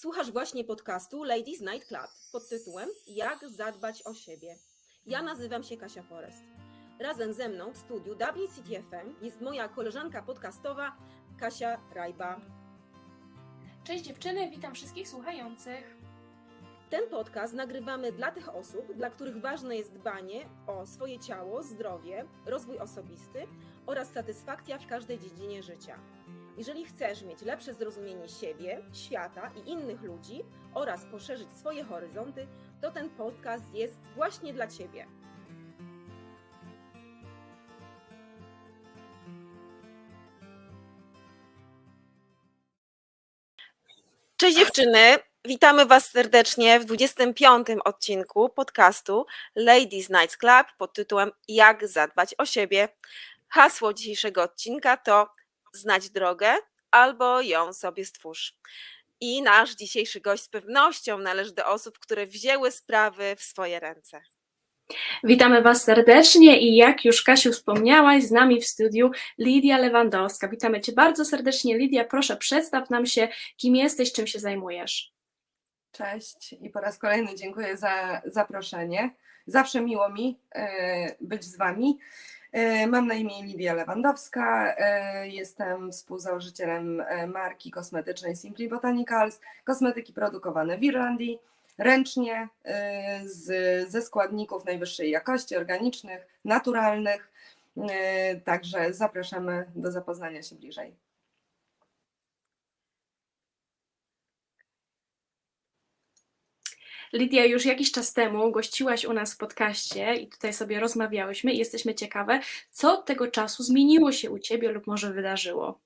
Słuchasz właśnie podcastu Ladies Night Club pod tytułem Jak zadbać o siebie. Ja nazywam się Kasia Forest. Razem ze mną w studiu Dublin City FM jest moja koleżanka podcastowa Kasia Rajba. Cześć dziewczyny, witam wszystkich słuchających. Ten podcast nagrywamy dla tych osób, dla których ważne jest dbanie o swoje ciało, zdrowie, rozwój osobisty oraz satysfakcja w każdej dziedzinie życia. Jeżeli chcesz mieć lepsze zrozumienie siebie, świata i innych ludzi oraz poszerzyć swoje horyzonty, to ten podcast jest właśnie dla Ciebie. Cześć dziewczyny, witamy Was serdecznie w 25. odcinku podcastu Ladies Nights Club pod tytułem Jak zadbać o siebie. Hasło dzisiejszego odcinka to znać drogę albo ją sobie stwórz. I nasz dzisiejszy gość z pewnością należy do osób, które wzięły sprawy w swoje ręce. Witamy Was serdecznie i jak już Kasiu wspomniałaś, z nami w studiu Lidia Lewandowska. Witamy Cię bardzo serdecznie. Lidia, proszę przedstaw nam się, kim jesteś, czym się zajmujesz. Cześć i po raz kolejny dziękuję za zaproszenie. Zawsze miło mi e, być z Wami. E, Mam na imię Lidia Lewandowska, e, jestem współzałożycielem e, marki kosmetycznej Simply Botanicals, kosmetyki produkowane w Irlandii, ręcznie, z, ze składników najwyższej jakości, organicznych, naturalnych. Także zapraszamy do zapoznania się bliżej. Lidia, już jakiś czas temu gościłaś u nas w podcaście i tutaj sobie rozmawiałyśmy i jesteśmy ciekawe, co od tego czasu zmieniło się u Ciebie lub może wydarzyło.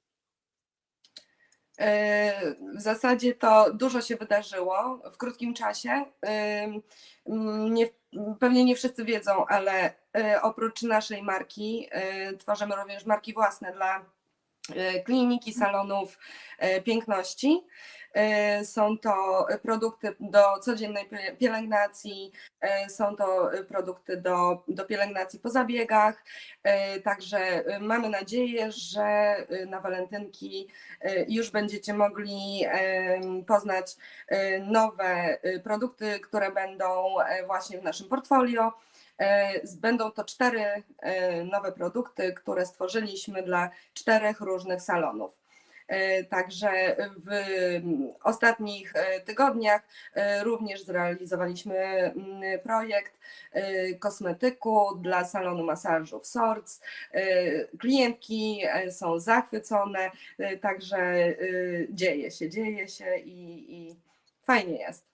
E, W zasadzie to dużo się wydarzyło w krótkim czasie. Ym, Nie, pewnie nie wszyscy wiedzą, ale e, oprócz naszej marki e, tworzymy również marki własne dla kliniki, salonów e, piękności. E, Są to produkty do codziennej pie- pielęgnacji, e, są to produkty do, do pielęgnacji po zabiegach. E, Także e, mamy nadzieję, że e, na walentynki e, już będziecie mogli poznać e, nowe e, produkty, które będą e, właśnie w naszym portfolio. E, Będą to cztery e, nowe produkty, które stworzyliśmy dla czterech różnych salonów. E, Także w ostatnich tygodniach również zrealizowaliśmy projekt kosmetyku dla salonu masażu Sorts. E, Klientki są zachwycone, także dzieje się, dzieje się i, i fajnie jest.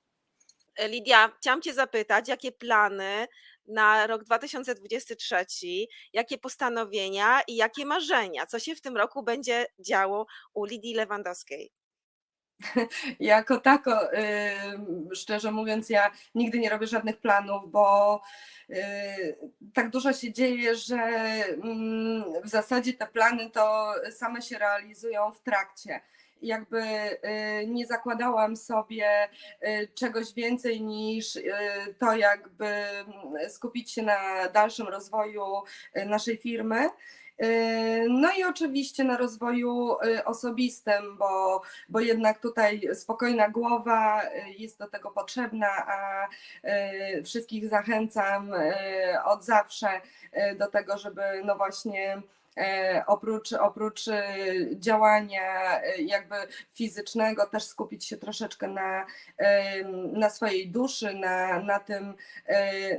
Lidia, chciałam Cię zapytać, jakie plany na rok 2023, jakie postanowienia i jakie marzenia, co się w tym roku będzie działo u Lidii Lewandowskiej? Jako tako, szczerze mówiąc, ja nigdy nie robię żadnych planów, bo y, tak dużo się dzieje, że w zasadzie te plany to same się realizują w trakcie. Jakby y, nie zakładałam sobie y, czegoś więcej niż y, to, jakby mm, skupić się na dalszym rozwoju naszej firmy. No i oczywiście na rozwoju osobistym, bo bo jednak tutaj spokojna głowa jest do tego potrzebna, a wszystkich zachęcam od zawsze do tego, żeby no właśnie oprócz, oprócz y, działania y, jakby fizycznego też skupić się troszeczkę na, na swojej duszy, na, na tym,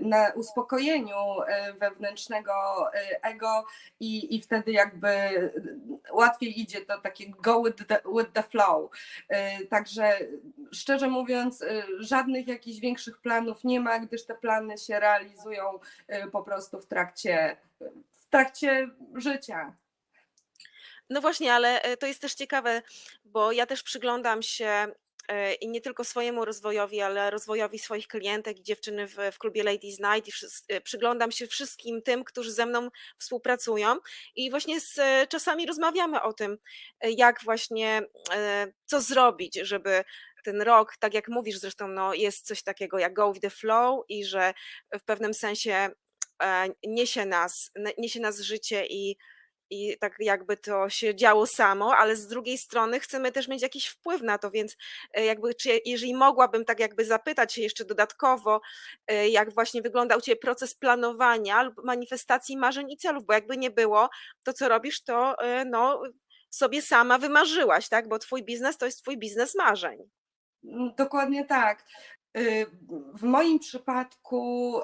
na uspokojeniu wewnętrznego ego i, i wtedy jakby łatwiej idzie to takie go with the, with the flow. Także szczerze mówiąc, żadnych jakichś większych planów nie ma, gdyż te plany się realizują po prostu w trakcie, trakcie życia. No właśnie, ale e, to jest też ciekawe, bo ja też przyglądam się e, i nie tylko swojemu rozwojowi, ale rozwojowi swoich klientek i dziewczyny w, w klubie Ladies Night i e, przyglądam się wszystkim tym, którzy ze mną współpracują i właśnie z, czasami rozmawiamy o tym, jak właśnie, co zrobić, żeby ten rok, tak jak mówisz zresztą, no, jest coś takiego jak go with the flow i że w pewnym sensie niesie nas, niesie nas życie i i tak jakby to się działo samo, ale z drugiej strony chcemy też mieć jakiś wpływ na to, więc e, jakby czy jeżeli mogłabym tak jakby zapytać się jeszcze dodatkowo, e, jak właśnie wygląda u Ciebie proces planowania lub manifestacji marzeń i celów, bo jakby nie było, to co robisz, to e, no sobie sama wymarzyłaś, tak? Bo Twój biznes to jest Twój biznes marzeń. Mm, Dokładnie tak. Y, W moim przypadku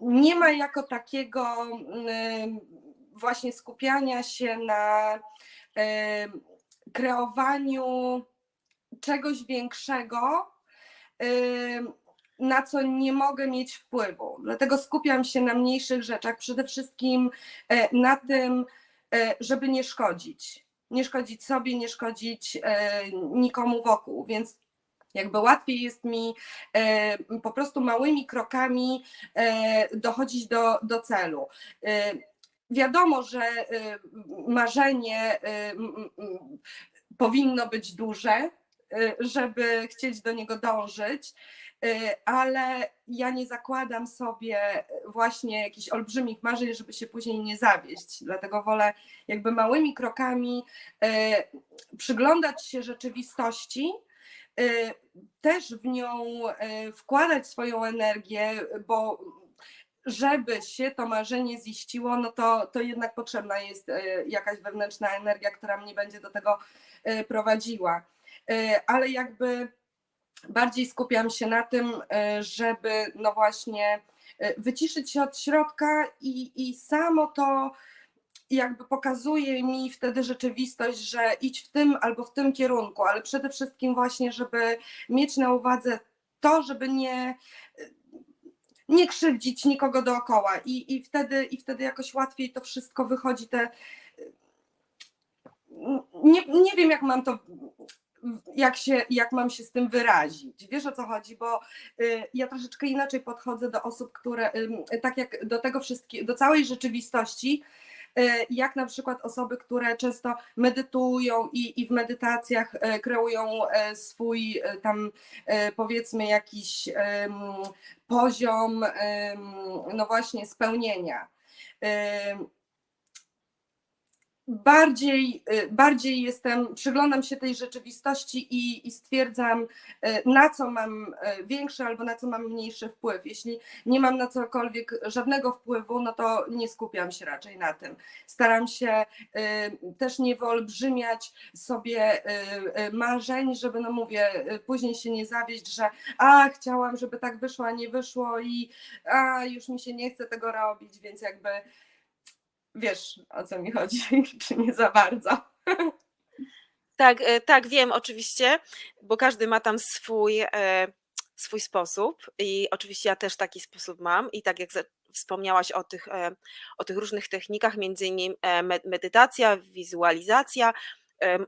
nie ma jako takiego ym, właśnie skupiania się na kreowaniu czegoś większego, na co nie mogę mieć wpływu. Dlatego skupiam się na mniejszych rzeczach, przede wszystkim e, na tym, e, żeby nie szkodzić. Nie szkodzić sobie, nie szkodzić e, nikomu wokół, więc jakby łatwiej jest mi e, po prostu małymi krokami e, dochodzić do, do celu. E, Wiadomo, że marzenie powinno być duże, żeby chcieć do niego dążyć, ale ja nie zakładam sobie właśnie jakichś olbrzymich marzeń, żeby się później nie zawieść. Dlatego wolę jakby małymi krokami przyglądać się rzeczywistości, też w nią e, wkładać swoją energię, bo żeby się to marzenie ziściło, no to, to jednak potrzebna jest e, jakaś wewnętrzna energia, która mnie będzie do tego prowadziła. Ale jakby bardziej skupiam się na tym, żeby no właśnie wyciszyć się od środka i, i samo to jakby pokazuje mi wtedy rzeczywistość, że idź w tym albo w tym kierunku, ale przede wszystkim właśnie, żeby mieć na uwadze to, żeby nie, nie krzywdzić nikogo dookoła i, i, wtedy, i wtedy jakoś łatwiej to wszystko wychodzi, te nie, nie wiem jak mam to jak, się, jak mam się z tym wyrazić. Wiesz o co chodzi, bo y, ja troszeczkę inaczej podchodzę do osób, które y, tak jak do tego wszystkiego, do całej rzeczywistości, jak na przykład osoby, które często medytują i, i w medytacjach y, kreują y, swój tam powiedzmy jakiś poziom no właśnie spełnienia. Bardziej, y, bardziej jestem, przyglądam się tej rzeczywistości i, i stwierdzam, y, na co mam y, większy albo na co mam mniejszy wpływ. Jeśli nie mam na cokolwiek żadnego wpływu, no to nie skupiam się raczej na tym. Staram się też nie wyolbrzymiać sobie marzeń, żeby, no mówię, później się nie zawieść, że a, chciałam, żeby tak wyszło, a nie wyszło i a, już mi się nie chce tego robić, więc jakby wiesz o co mi chodzi, czy nie za bardzo. Tak, e, tak, wiem oczywiście, bo każdy ma tam swój, e, swój sposób i oczywiście ja też taki sposób mam i tak jak wspomniałaś o tych, e, o tych różnych technikach, między innymi me- medytacja, wizualizacja,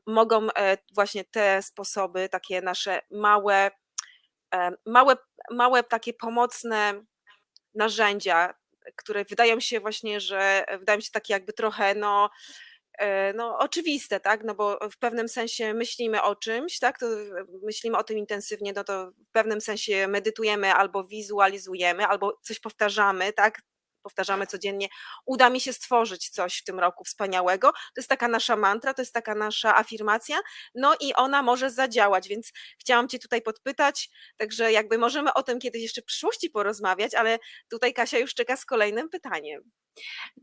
mogą właśnie te sposoby, takie nasze małe, małe, małe takie pomocne narzędzia, które wydają się właśnie, że wydają się takie jakby trochę no, e, no oczywiste, tak, no bo w pewnym sensie myślimy o czymś, tak, to myślimy o tym intensywnie, no to w pewnym sensie medytujemy albo wizualizujemy, albo coś powtarzamy, tak, powtarzamy codziennie, uda mi się stworzyć coś w tym roku wspaniałego. To jest taka nasza mantra, to jest taka nasza afirmacja, no i ona może zadziałać, więc chciałam Cię tutaj podpytać, także jakby możemy o tym kiedyś jeszcze w przyszłości porozmawiać, ale tutaj Kasia już czeka z kolejnym pytaniem.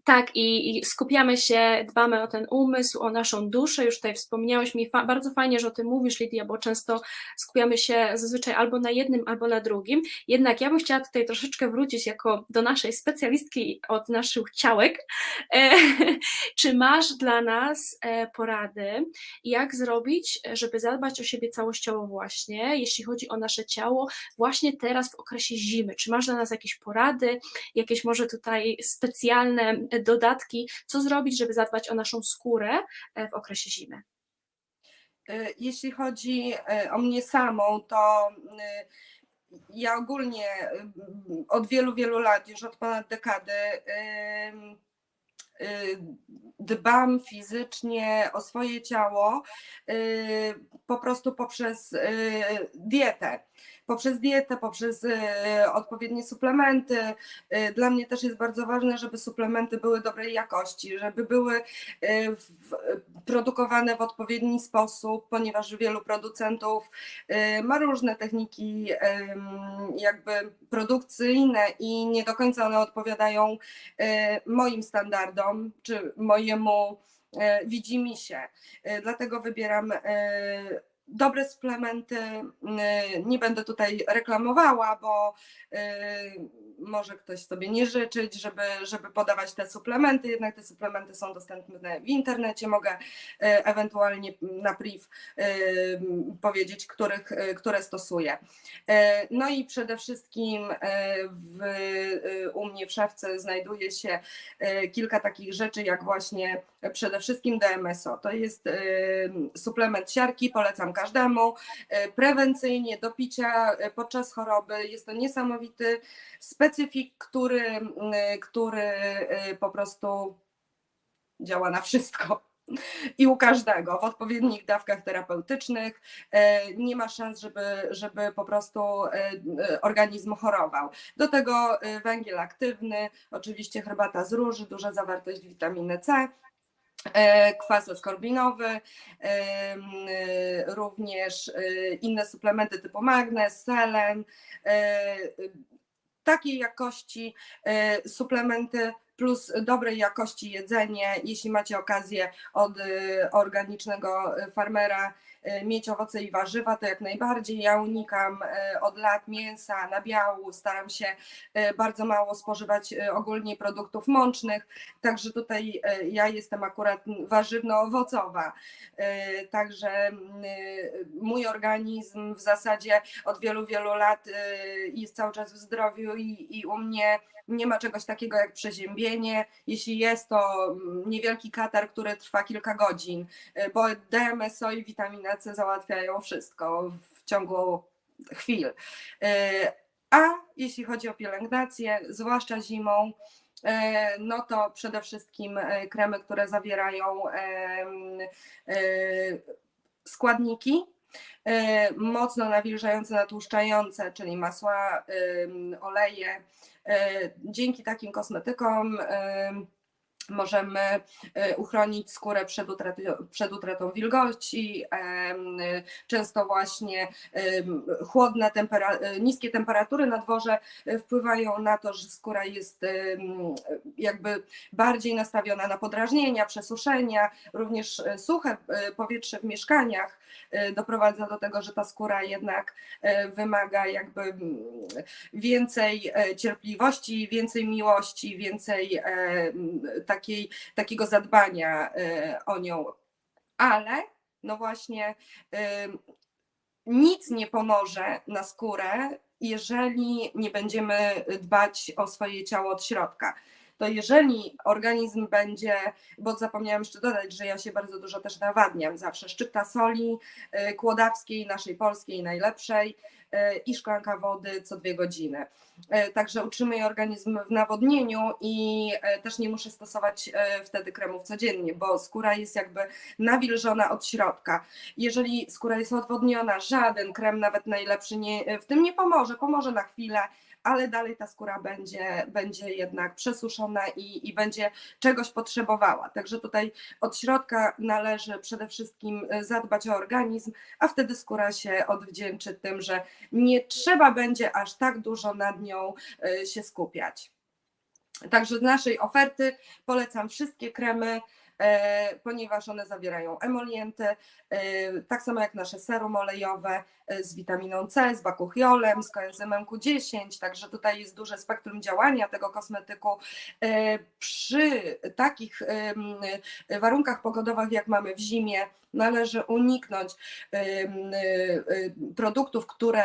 Tak, i, i skupiamy się, dbamy o ten umysł, o naszą duszę. Już tutaj wspomniałeś mi, fa- bardzo fajnie, że o tym mówisz, Lidia, bo często skupiamy się zazwyczaj albo na jednym, albo na drugim. Jednak ja bym chciała tutaj troszeczkę wrócić jako do naszej specjalistki od naszych ciałek. E, czy masz dla nas e, porady, jak zrobić, żeby zadbać o siebie całościowo właśnie, jeśli chodzi o nasze ciało, właśnie teraz w okresie zimy? Czy masz dla nas jakieś porady, jakieś może tutaj specjalne dodatki, co zrobić, żeby zadbać o naszą skórę e, w okresie zimy? Y, Jeśli chodzi o mnie samą, to ja ogólnie od wielu, wielu lat, już od ponad dekady, dbam fizycznie o swoje ciało po prostu poprzez dietę. Poprzez dietę, poprzez y, odpowiednie suplementy. Y, Dla mnie też jest bardzo ważne, żeby suplementy były dobrej jakości, żeby były y, produkowane w odpowiedni sposób, ponieważ wielu producentów ma różne techniki jakby produkcyjne i nie do końca one odpowiadają moim standardom czy mojemu widzimy się. Dlatego wybieram dobre suplementy. Y, Nie będę tutaj reklamowała, bo y, może ktoś sobie nie życzyć, żeby, żeby podawać te suplementy, jednak te suplementy są dostępne w internecie. Mogę y, ewentualnie na priv y, powiedzieć, których, y, które stosuję. No i przede wszystkim w, u mnie w szafce znajduje się kilka takich rzeczy, jak właśnie przede wszystkim DMSO. To jest suplement siarki, polecam każdemu. Prewencyjnie do picia podczas choroby. Jest to niesamowity specyfik, który, y, który y, po prostu działa na wszystko. I u każdego w odpowiednich dawkach terapeutycznych e, nie ma szans, żeby, żeby po prostu e, organizm chorował. Do tego węgiel aktywny, oczywiście herbata z róży, duża zawartość witaminy C, kwas e, również inne suplementy typu magnez, selen, takiej jakości e, suplementy plus dobrej jakości jedzenie. Jeśli macie okazję od e, organicznego farmera e, mieć owoce i warzywa, to jak najbardziej. Ja unikam e, od lat mięsa, nabiału, staram się e, bardzo mało spożywać e, ogólnie produktów mącznych, także tutaj e, ja jestem akurat warzywno-owocowa. E, Także mm, e, mój organizm w zasadzie od wielu, wielu lat e, jest cały czas w zdrowiu i, i u mnie nie ma czegoś takiego jak przeziębienie. Jeśli jest, to mm, niewielki katar, który trwa kilka godzin, e, bo DMSO i witamina C załatwiają wszystko w ciągu chwil. E, A jeśli chodzi o pielęgnację, zwłaszcza zimą, e, no to przede wszystkim e, kremy, które zawierają składniki mocno nawilżające, natłuszczające, czyli masła, oleje. Dzięki takim kosmetykom możemy e, uchronić skórę przed utratą, przed utratą wilgoci. Często właśnie chłodne, tempera, niskie temperatury na dworze e, wpływają na to, że skóra jest jakby bardziej nastawiona na podrażnienia, przesuszenia, również e, suche powietrze w mieszkaniach doprowadza do tego, że ta skóra jednak wymaga jakby mm, więcej cierpliwości, więcej miłości, więcej m, takiej, takiego zadbania e, o nią. Ale no właśnie em, nic nie pomoże na skórę, jeżeli nie będziemy dbać o swoje ciało od środka. To jeżeli organizm będzie, bo zapomniałam jeszcze dodać, że ja się bardzo dużo też nawadniam zawsze, szczypta soli y, kłodawskiej, naszej polskiej, najlepszej y, i szklanka wody co dwie godziny. Y, Także utrzymuję organizm w nawodnieniu i też nie muszę stosować wtedy kremów codziennie, bo skóra jest jakby nawilżona od środka. Jeżeli skóra jest odwodniona, żaden krem, nawet najlepszy, nie, w tym nie pomoże. Pomoże na chwilę, ale dalej ta skóra będzie, będzie jednak przesuszona i, i będzie czegoś potrzebowała. Także tutaj od środka należy przede wszystkim e, zadbać o organizm, a wtedy skóra się odwdzięczy tym, że nie trzeba będzie aż tak dużo nad nią e, się skupiać. Także z naszej oferty polecam wszystkie kremy, e, ponieważ one zawierają emolienty, e, tak samo jak nasze serum olejowe e, z witaminą C, z bakuchiolem, z koenzymem Q10, także tutaj jest duże spektrum działania tego kosmetyku. Przy takich warunkach pogodowych, jak mamy w zimie, należy uniknąć e, e, produktów, które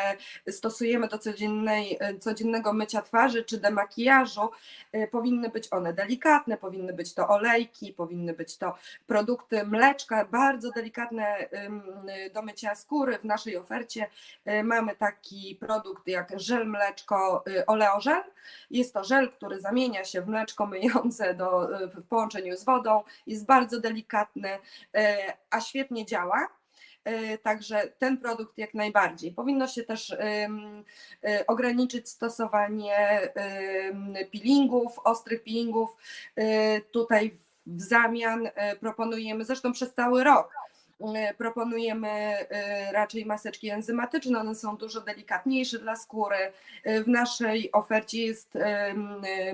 stosujemy do codziennej, e, codziennego mycia twarzy czy demakijażu. Powinny być one delikatne, powinny być to olejki, powinny być to produkty mleczka, bardzo delikatne do mycia skóry. W naszej ofercie y, mamy taki produkt jak żel mleczko y, oleożel. Jest to żel, który zamienia się w mleczko myjące do, y, w połączeniu z wodą. Jest bardzo delikatny, y, a świetnie działa. Y, Także ten produkt jak najbardziej. Powinno się też y, ograniczyć stosowanie peelingów, ostrych peelingów. Y, Tutaj w zamian proponujemy, zresztą przez cały rok, proponujemy raczej maseczki enzymatyczne, one są dużo delikatniejsze dla skóry. W naszej ofercie jest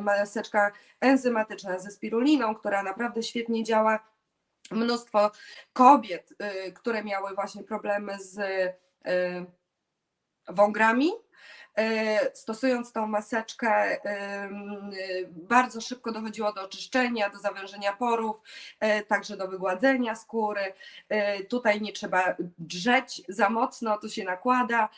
maseczka enzymatyczna ze spiruliną, która naprawdę świetnie działa. Mnóstwo kobiet, y, które miały właśnie problemy z y, wągrami, y, stosując tą maseczkę, bardzo szybko dochodziło do oczyszczenia, do zawężenia porów, także do wygładzenia skóry. Tutaj nie trzeba drzeć za mocno, to się nakłada,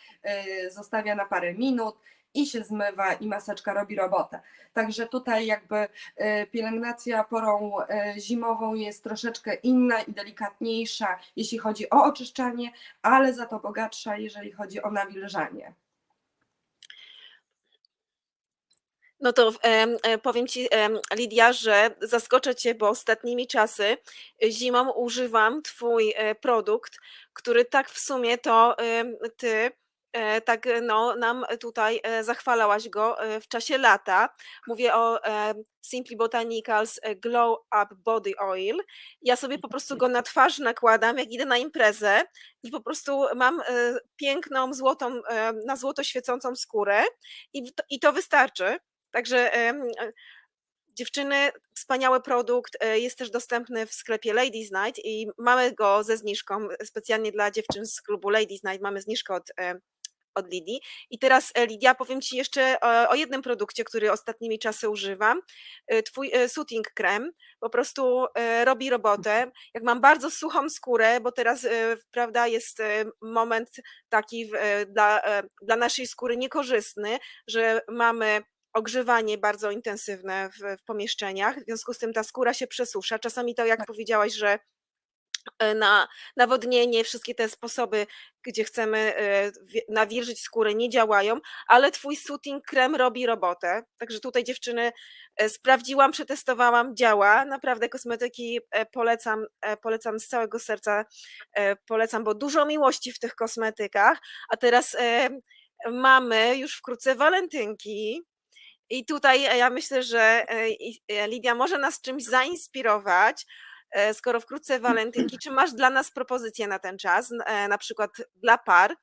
zostawia na parę minut i się zmywa i maseczka robi robotę. Także tutaj jakby y, pielęgnacja porą y, zimową jest troszeczkę inna i delikatniejsza, jeśli chodzi o oczyszczanie, ale za to bogatsza, jeżeli chodzi o nawilżanie. No to e, powiem Ci, Lidia, że zaskoczę Cię, bo ostatnimi czasy y, zimą używam Twój e, produkt, który tak w sumie to Ty tak e, no, nam tutaj e, zachwalałaś go e, w czasie lata. Mówię o e, Simply Botanicals e, Glow Up Body Oil. Ja sobie po prostu go na twarz nakładam, jak idę na imprezę i po prostu mam e, piękną, złotą, e, na złoto świecącą skórę i, w- i to wystarczy. Także e, dziewczyny, wspaniały produkt, e, jest też dostępny w sklepie Ladies Night i mamy go ze zniżką e, specjalnie dla dziewczyn z klubu Ladies Night. Mamy zniżkę od, e, od Lidii. I teraz e, Lidia, powiem Ci jeszcze o, o jednym produkcie, który ostatnimi czasy używam. E, Twój e, soothing krem po prostu e, robi robotę. Jak mam bardzo suchą skórę, bo teraz e, prawda jest e, moment taki e, dla, e, dla naszej skóry niekorzystny, że mamy ogrzewanie bardzo intensywne w, w pomieszczeniach, w związku z tym ta skóra się przesusza. Czasami to, jak Tak. powiedziałaś, że e, na nawodnienie, wszystkie te sposoby, gdzie chcemy e, wi- nawilżyć skórę, nie działają, ale twój soothing krem robi robotę. Także tutaj dziewczyny e, sprawdziłam, przetestowałam, działa. Naprawdę kosmetyki e, polecam, e, polecam z całego serca, e, polecam, bo dużo miłości w tych kosmetykach. A teraz e, mamy już wkrótce walentynki. I tutaj e, ja myślę, że e, e, Lidia może nas czymś zainspirować, e, skoro wkrótce walentynki. Czy masz dla nas propozycje na ten czas, e, na przykład dla par?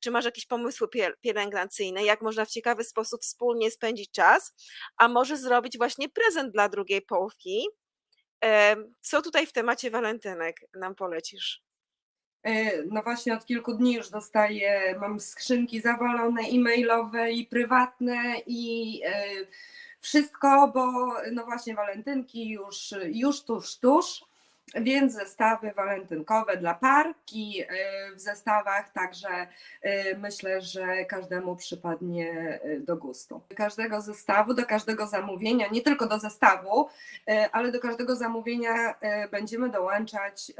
Czy masz jakieś pomysły pie- pielęgnacyjne, jak można w ciekawy sposób wspólnie spędzić czas, a może zrobić właśnie prezent dla drugiej połówki? E, Co tutaj w temacie walentynek nam polecisz? E, No właśnie od kilku dni już dostaję, mam skrzynki zawalone e-mailowe i prywatne i e, wszystko, bo no właśnie walentynki już, już tuż, tuż, więc zestawy walentynkowe dla parki w zestawach, także e, myślę, że każdemu przypadnie e, do gustu. Do każdego zestawu, do każdego zamówienia, nie tylko do zestawu, ale do każdego zamówienia będziemy dołączać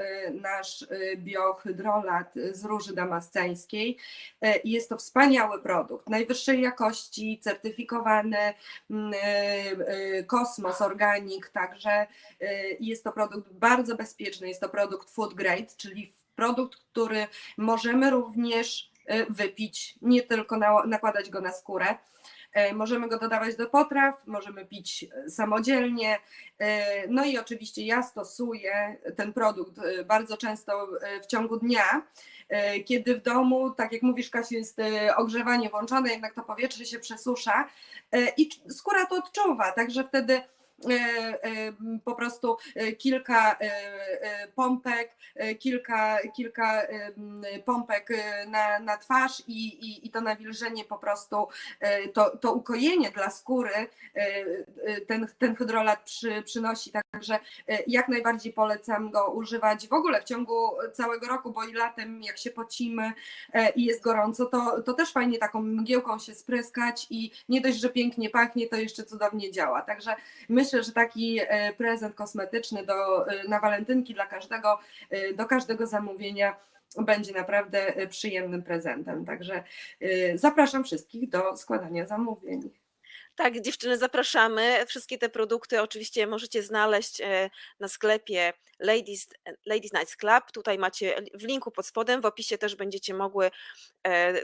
nasz biohydrolat z róży damasceńskiej. Jest to wspaniały produkt, najwyższej jakości, certyfikowany mm, Kosmos Organic, także jest to produkt bardzo bezpieczny, jest to produkt food grade, czyli produkt, który możemy również e, wypić, nie tylko na, nakładać go na skórę. E, Możemy go dodawać do potraw, możemy pić e, samodzielnie. No i oczywiście ja stosuję ten produkt bardzo często w ciągu dnia, kiedy w domu, tak jak mówisz Kasiu, jest ogrzewanie włączone, jednak to powietrze się przesusza i skóra to odczuwa, także wtedy po prostu e, kilka e, e, pompek, e, kilka, kilka e, pompek e, na, na twarz i, i, i to nawilżenie po prostu, e, to, to ukojenie dla skóry e, e, ten, ten hydrolat przy, przynosi, także e, jak najbardziej polecam go używać w ogóle w ciągu całego roku, bo i latem jak się pocimy e, i jest gorąco, to, to też fajnie taką mgiełką się spryskać i nie dość, że pięknie pachnie, to jeszcze cudownie działa, także myślę, myślę, że taki e, prezent kosmetyczny do, e, na walentynki dla każdego, e, do każdego zamówienia będzie naprawdę przyjemnym prezentem. Także zapraszam wszystkich do składania zamówień. Tak, dziewczyny, zapraszamy. Wszystkie te produkty oczywiście możecie znaleźć e, na sklepie Ladies, Ladies Nights Club. Tutaj macie w linku pod spodem. W opisie też będziecie mogły e,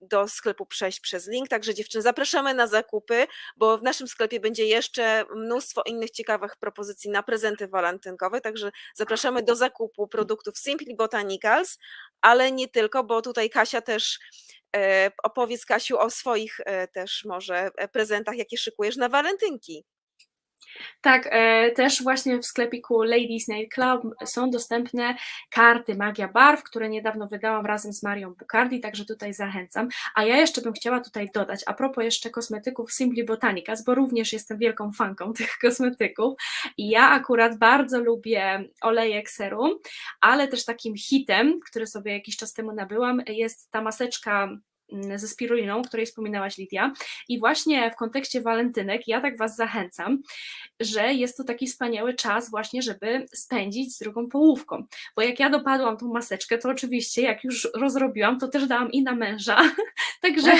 do sklepu przejść przez link. Także dziewczyny, zapraszamy na zakupy, bo w naszym sklepie będzie jeszcze mnóstwo innych ciekawych propozycji na prezenty walentynkowe. Także zapraszamy do zakupu produktów Simply Botanicals, ale nie tylko, bo tutaj Kasia też Opowiedz, Kasiu, o swoich e, też może e, prezentach, jakie szykujesz na walentynki. Tak, e, też właśnie w sklepiku Ladies Night Club są dostępne karty Magia Barw, które niedawno wydałam razem z Marią Bucardi, także tutaj zachęcam. A ja jeszcze bym chciała tutaj dodać, a propos jeszcze kosmetyków Simply Botanicals, bo również jestem wielką fanką tych kosmetyków i ja akurat bardzo lubię olejek serum, ale też takim hitem, który sobie jakiś czas temu nabyłam, jest ta maseczka ze spiruliną, o której wspominałaś Lidia. I właśnie w kontekście walentynek ja tak Was zachęcam, że jest to taki wspaniały czas właśnie, żeby spędzić z drugą połówką. Bo jak ja dopadłam tą maseczkę, to oczywiście jak już rozrobiłam, to też dałam i na męża. Także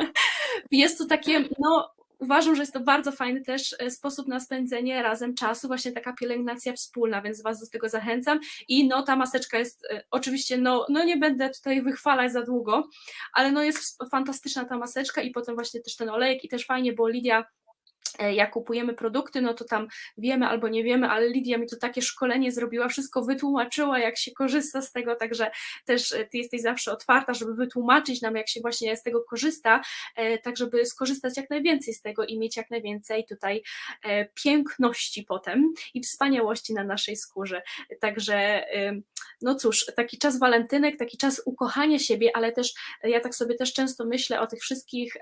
jest to takie, no uważam, że jest to bardzo fajny też e, sposób na spędzenie razem czasu, właśnie taka pielęgnacja wspólna, więc Was do tego zachęcam. I no ta maseczka jest e, oczywiście, no, no nie będę tutaj wychwalać za długo, ale no jest fantastyczna ta maseczka i potem właśnie też ten olejek i też fajnie, bo Lidia jak kupujemy produkty, no to tam wiemy albo nie wiemy, ale Lidia mi to takie szkolenie zrobiła, wszystko wytłumaczyła, jak się korzysta z tego, także też e, ty jesteś zawsze otwarta, żeby wytłumaczyć nam, jak się właśnie z tego korzysta, e, tak żeby skorzystać jak najwięcej z tego i mieć jak najwięcej tutaj e, piękności potem i wspaniałości na naszej skórze. Także no cóż, taki czas walentynek, taki czas ukochania siebie, ale też e, ja tak sobie też często myślę o tych wszystkich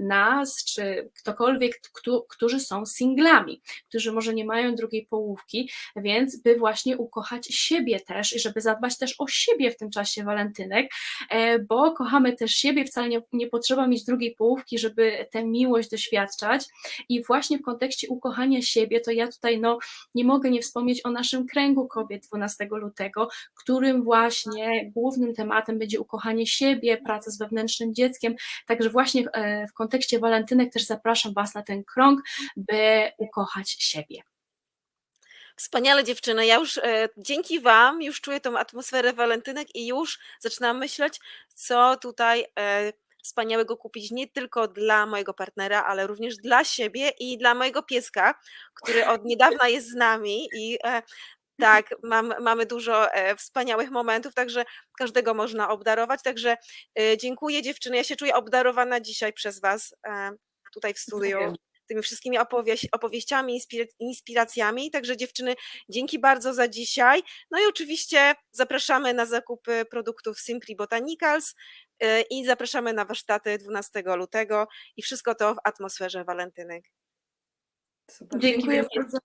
nas, czy ktokolwiek, kto, którzy są singlami, którzy może nie mają drugiej połówki, więc by właśnie ukochać siebie też i żeby zadbać też o siebie w tym czasie walentynek, e, bo kochamy też siebie, wcale nie, nie potrzeba mieć drugiej połówki, żeby tę miłość doświadczać i właśnie w kontekście ukochania siebie, to ja tutaj no nie mogę nie wspomnieć o naszym kręgu kobiet 12 lutego, którym właśnie głównym tematem będzie ukochanie siebie, praca z wewnętrznym dzieckiem. Także właśnie w, e, kontekście walentynek też zapraszam Was na ten krąg, by ukochać siebie. Wspaniale dziewczyny, ja już e, dzięki Wam już czuję tą atmosferę walentynek i już zaczynam myśleć, co tutaj e, wspaniałego kupić nie tylko dla mojego partnera, ale również dla siebie i dla mojego pieska, który od niedawna jest z nami i e, tak, mam, mamy dużo e, wspaniałych momentów, także każdego można obdarować. Także e, dziękuję dziewczyny. Ja się czuję obdarowana dzisiaj przez Was e, tutaj w studiu. Tymi wszystkimi opowieś, opowieściami, inspira- inspiracjami. Także dziewczyny, dzięki bardzo za dzisiaj. No i oczywiście zapraszamy na zakupy produktów Simply Botanicals e, i zapraszamy na warsztaty 12 lutego i wszystko to w atmosferze walentynek. Super. Dziękuję bardzo.